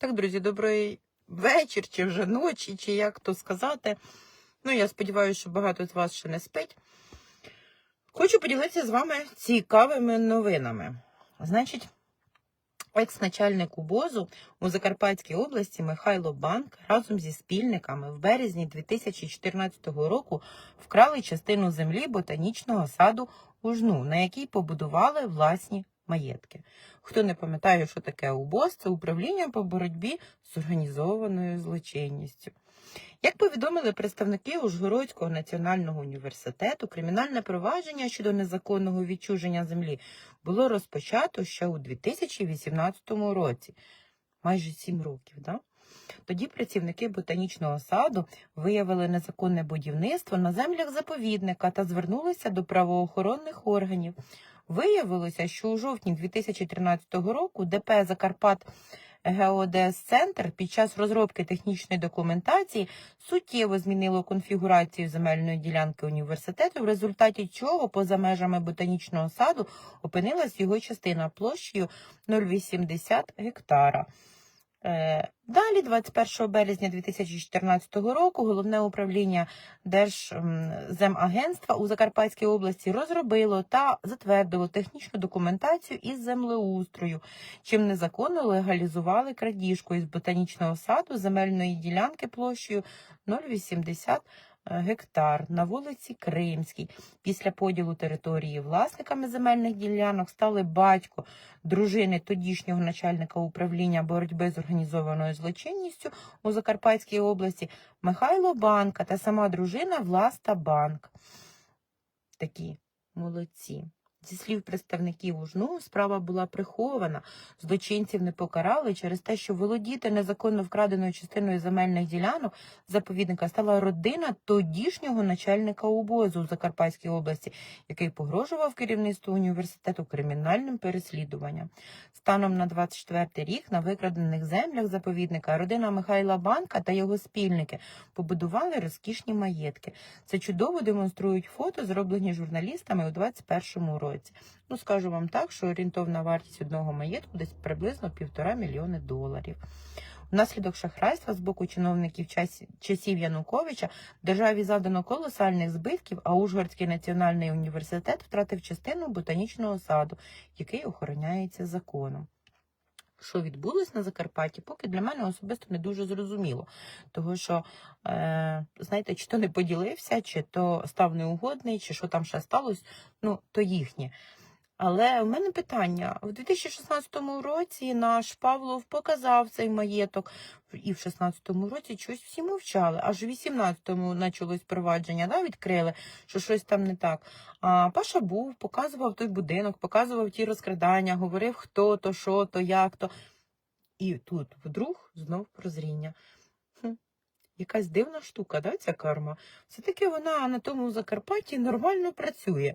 Так, друзі, добрий вечір, чи вже ночі, чи як то сказати. Ну, я сподіваюся, що багато з вас ще не спить. Хочу поділитися з вами цікавими новинами. Значить, екс-начальник УБОЗу у Закарпатській області Михайло Банк разом зі спільниками в березні 2014 року вкрали частину землі ботанічного саду Ужну, на якій побудували власні маєтки. Хто не пам'ятає, що таке УБОЗ, це управління по боротьбі з організованою злочинністю. Як повідомили представники Ужгородського національного університету, кримінальне провадження щодо незаконного відчуження землі було розпочато ще у 2018 році, майже 7 років. Да? Тоді працівники ботанічного саду виявили незаконне будівництво на землях заповідника та звернулися до правоохоронних органів. Виявилося, що у жовтні 2013 року ДП Закарпат Геодез-центр під час розробки технічної документації суттєво змінило конфігурацію земельної ділянки університету, в результаті чого поза межами ботанічного саду опинилась його частина площею 0,80 гектара. Е, Далі, 21 березня 2014 року, головне управління Держземагентства у Закарпатській області розробило та затвердило технічну документацію із землеустрою, чим незаконно легалізували крадіжку із ботанічного саду земельної ділянки площею 0,80 гектар на вулиці Кримській. Після поділу території власниками земельних ділянок стали батько дружини тодішнього начальника управління боротьби з організованою злочинністю у Закарпатській області Михайло Банка та сама дружина Власта Банк. Такі молодці. Зі слів представників УЖНУ, справа була прихована, злочинців не покарали через те, що володіти незаконно вкраденою частиною земельних ділянок заповідника стала родина тодішнього начальника УБОЗу у Закарпатській області, який погрожував керівництву університету кримінальним переслідуванням. Станом на 24 рік на викрадених землях заповідника родина Михайла Банка та його спільники побудували розкішні маєтки. Це чудово демонструють фото, зроблені журналістами у 2021 році. Ну, скажу вам так, що орієнтовна вартість одного маєтку десь приблизно півтора мільйони доларів. Внаслідок шахрайства з боку чиновників часів Януковича державі задано колосальних збитків, а Ужгородський національний університет втратив частину ботанічного саду, який охороняється законом. Що відбулось на Закарпатті, поки для мене особисто не дуже зрозуміло. Того що, е, знаєте, чи то не поділився, чи то став неугодний, чи що там ще сталося, ну, то їхнє. Але в мене питання: в 2016 році наш Павлов показав цей маєток, і в 16-му році щось всі мовчали. Аж в 18-му почалось провадження, да, відкрили, що щось там не так. А Паша був, показував той будинок, показував ті розкрадання, говорив, хто то, що то, як то. І тут вдруг знов прозріння. Хм. Якась дивна штука, да, ця карма. Все-таки вона на тому Закарпатті нормально працює.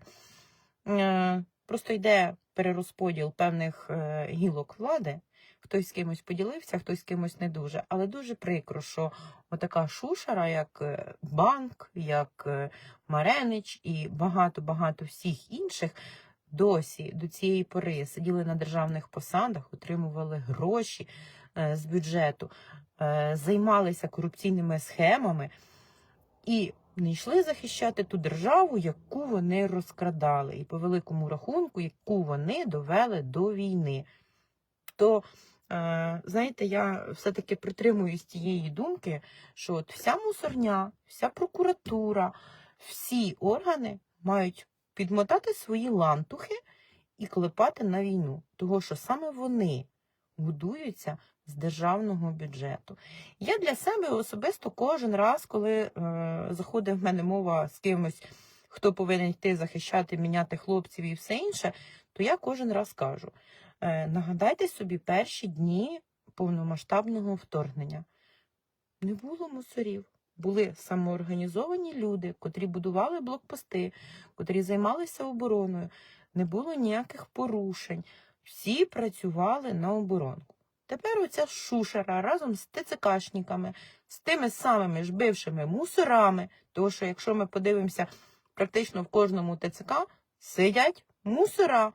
Просто йде перерозподіл певних е, гілок влади. Хтось з кимось поділився, хтось з кимось не дуже. Але дуже прикро, що отака шушера, як е, банк, як е, Маренич і багато-багато всіх інших, досі до цієї пори сиділи на державних посадах, отримували гроші з бюджету, займалися корупційними схемами і не йшли захищати ту державу, яку вони розкрадали, і по великому рахунку, яку вони довели до війни. То, е, знаєте, я все-таки притримуюсь тієї думки, що от вся мусорня, вся прокуратура, всі органи мають підмотати свої лантухи і клепати на війну, того що саме вони будуються з державного бюджету. Я для себе особисто кожен раз, коли е, заходить в мене мова з кимось, хто повинен йти захищати, міняти хлопців і все інше, то я кожен раз кажу: е, нагадайте собі перші дні повномасштабного вторгнення. Не було мусорів. Були самоорганізовані люди, котрі будували блокпости, котрі займалися обороною. Не було ніяких порушень. Всі працювали на оборонку. Тепер оця шушера разом з ТЦКшниками, з тими самими ж бившими мусорами, тому що якщо ми подивимося, практично в кожному ТЦК сидять мусора,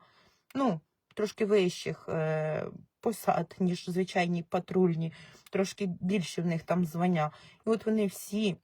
ну, трошки вищих е, блокпосад, ніж звичайні патрульні, трошки більше в них там звання. І от вони всі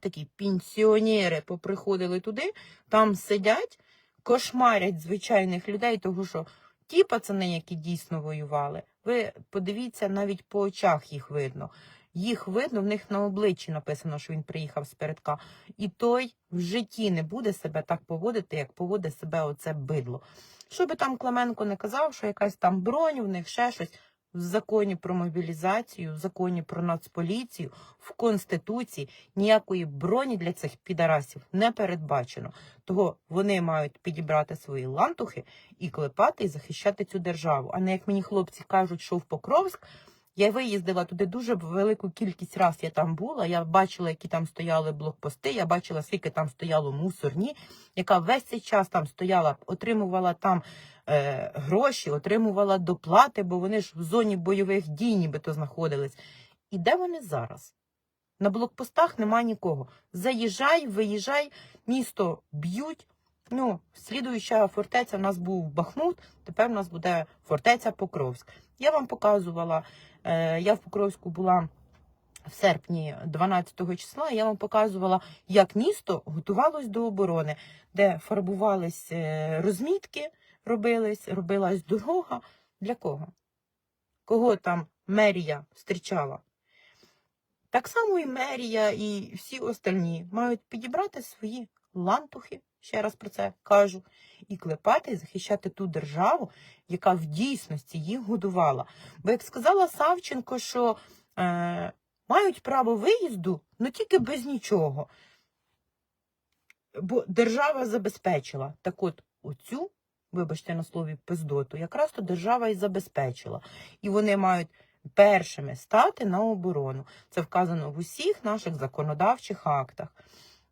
такі пенсіонери поприходили туди, там сидять, кошмарять звичайних людей, тому що ті пацани, які дійсно воювали, ви подивіться, навіть по очах їх видно. Їх видно, в них на обличчі написано, що він приїхав з передка. І той в житті не буде себе так поводити, як поводить себе оце бидло. Що би там Клименко не казав, що якась там бронь, в них ще щось. В законі про мобілізацію, в законі про нацполіцію, в Конституції ніякої броні для цих підарасів не передбачено. Того вони мають підібрати свої лантухи і клепати і захищати цю державу. А не як мені хлопці кажуть, що в Покровськ. Я виїздила туди дуже велику кількість раз. Я там була. Я бачила, які там стояли блокпости. Я бачила, скільки там стояло мусорні, яка весь цей час там стояла, отримувала там е, гроші, отримувала доплати, бо вони ж в зоні бойових дій, нібито знаходились. І де вони зараз? На блокпостах нема нікого. Заїжджай, виїжджай, місто б'ють. Ну, слідуюча фортеця в нас був Бахмут, тепер в нас буде фортеця Покровськ. Я вам показувала, е, я в Покровську була в серпні 12 числа, я вам показувала, як місто готувалось до оборони, де фарбувались е, розмітки, робились, робилась дорога. Для кого? Кого там мерія зустрічала? Так само і мерія, і всі остальні мають підібрати свої лантухи, ще раз про це кажу, і клепати і захищати ту державу, яка в дійсності їх годувала. Бо як сказала Савченко, що е, мають право виїзду, ну тільки без нічого. Бо держава забезпечила. Так от оцю, вибачте на слові, пиздоту, якраз то держава і забезпечила. І вони мають першими стати на оборону. Це вказано в усіх наших законодавчих актах.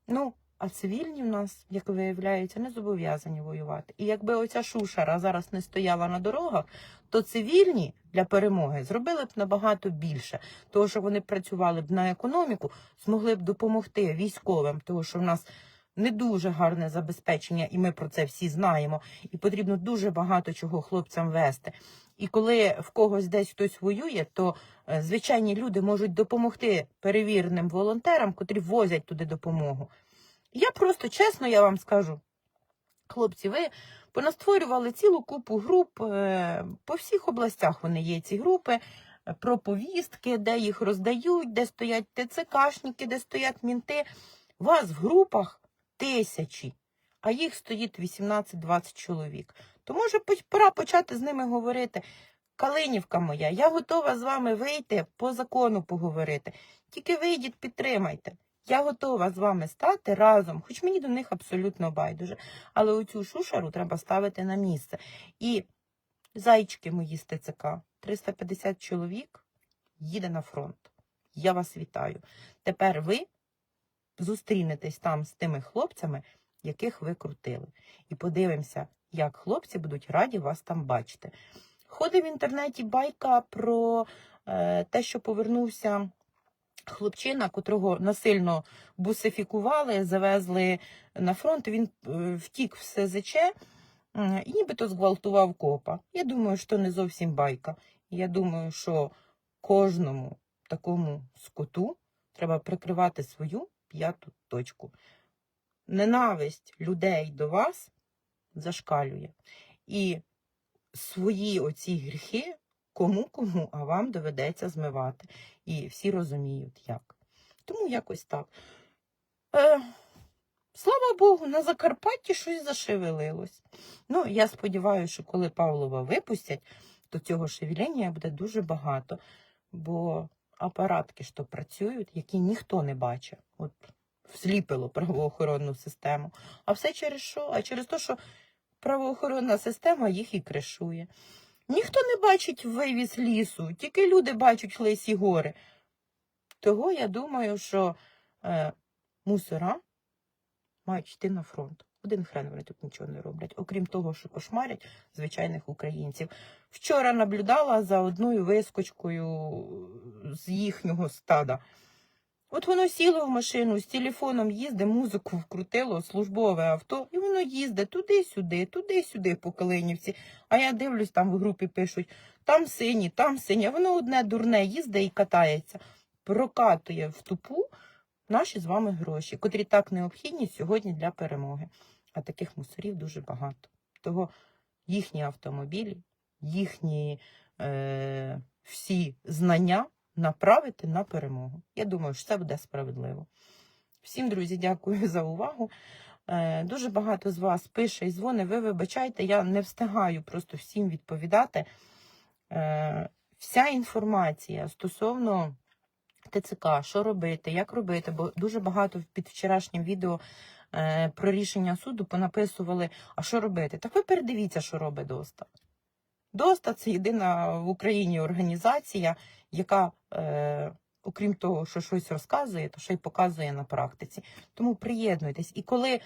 Ну, а цивільні в нас, як виявляється, не зобов'язані воювати. І якби оця шушара зараз не стояла на дорогах, то цивільні для перемоги зробили б набагато більше, тому що вони працювали б на економіку, змогли б допомогти військовим, тому що в нас не дуже гарне забезпечення, і ми про це всі знаємо. І потрібно дуже багато чого хлопцям вести. І коли в когось десь хтось воює, то е, звичайні люди можуть допомогти перевіреним волонтерам, котрі возять туди допомогу. Я просто чесно я вам скажу, хлопці, ви понастворювали цілу купу груп, е, по всіх областях вони є ці групи, про повістки, де їх роздають, де стоять ТЦКшники, де стоять мінти. Вас в групах тисячі, а їх стоїть 18-20 чоловік. То може пора почати з ними говорити. Калинівка моя, я готова з вами вийти по закону поговорити. Тільки вийдіть, підтримайте. Я готова з вами стати разом, хоч мені до них абсолютно байдуже. Але оцю шушару треба ставити на місце. І зайчики мої з ТЦК, 350 чоловік їде на фронт. Я вас вітаю. Тепер ви зустрінетесь там з тими хлопцями, яких ви крутили. І подивимося, як хлопці будуть раді вас там бачити. Ходить в інтернеті байка про е, те, що повернувся хлопчина, котрого насильно бусифікували, завезли на фронт. Він е, втік в СЗЧ і нібито зґвалтував копа. Я думаю, що не зовсім байка. Я думаю, що кожному такому скоту треба прикривати свою п'яту точку. Ненависть людей до вас зашкалює. І свої оці гріхи кому кому, а вам доведеться змивати. І всі розуміють, як. Тому якось так. Е, слава Богу, на Закарпатті щось зашевелилось. Ну, я сподіваюся, що коли Павлова випустять, то цього шевеління буде дуже багато. Бо апаратки, що працюють, які ніхто не бачить. От всліпило правоохоронну систему. А все через що? А через те, що правоохоронна система їх і кришує. Ніхто не бачить вивіз лісу, тільки люди бачать лисі гори. Того я думаю, що е, мусора мають йти на фронт. Один хрен вони тут нічого не роблять, окрім того, що кошмарять звичайних українців. Вчора наблюдала за одною вискочкою з їхнього стада. От воно сіло в машину, з телефоном їздить, музику вкрутило, службове авто, і воно їздить туди-сюди, туди-сюди по Калинівці. А я дивлюсь, там в групі пишуть, там сині, там сині, а воно одне дурне їздить і катається, прокатує в тупу наші з вами гроші, котрі так необхідні сьогодні для перемоги. А таких мусорів дуже багато. Того їхні автомобілі, їхні е, всі знання направити на перемогу. Я думаю, що це буде справедливо. Всім, друзі, дякую за увагу. Е, Дуже багато з вас пише і дзвони. Ви вибачайте, я не встигаю просто всім відповідати. Е, Вся інформація стосовно ТЦК, що робити, як робити, бо дуже багато під вчорашнім відео е, про рішення суду понаписували, а що робити? Так ви передивіться, що робить ДОСТА. ДОСТА це єдина в Україні організація, яка, е, окрім того, що щось розказує, то ще й показує на практиці. Тому приєднуйтесь. І коли,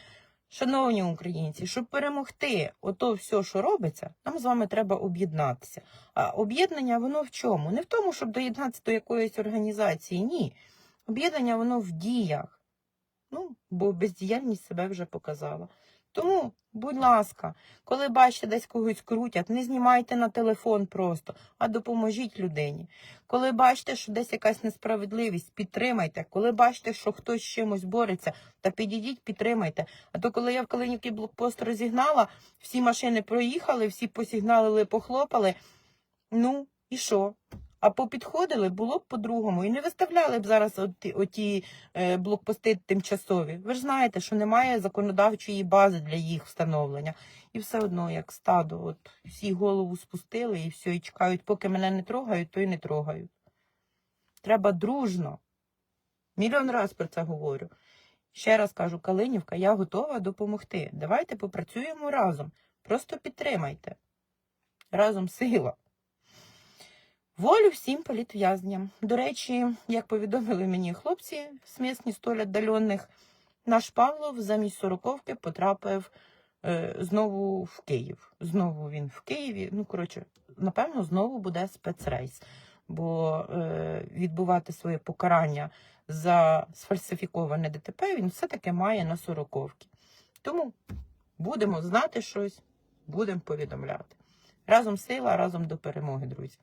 шановні українці, щоб перемогти ото все, що робиться, нам з вами треба об'єднатися. А об'єднання воно в чому? Не в тому, щоб доєднатися до якоїсь організації, ні. Об'єднання воно в діях. Ну, бо бездіяльність себе вже показала. Тому, будь ласка, коли бачите, десь когось крутять, не знімайте на телефон просто, а допоможіть людині. Коли бачите, що десь якась несправедливість, підтримайте. Коли бачите, що хтось з чимось бореться, та підійдіть, підтримайте. А то коли я в Калинівці блокпост розігнала, всі машини проїхали, всі посігналили, похлопали. Ну, і що? А попідходили, було б по-другому. І не виставляли б зараз оті, оті е, блокпости тимчасові. Ви ж знаєте, що немає законодавчої бази для їх встановлення. І все одно, як стадо, от всі голову спустили і все, і чекають, поки мене не трогають, то й не трогають. Треба дружно. Мільйон раз про це говорю. Ще раз кажу, Калинівка, я готова допомогти. Давайте попрацюємо разом. Просто підтримайте. Разом сила. Волю всім політв'язням. До речі, як повідомили мені хлопці з місць столь віддалених, наш Павлов замість сороковки потрапив е, знову в Київ. Знову він в Києві. Ну, коротше, напевно, знову буде спецрейс, бо е, відбувати своє покарання за сфальсифіковане ДТП він все-таки має на сороковки. Тому будемо знати щось, будемо повідомляти. Разом сила, разом до перемоги, друзі.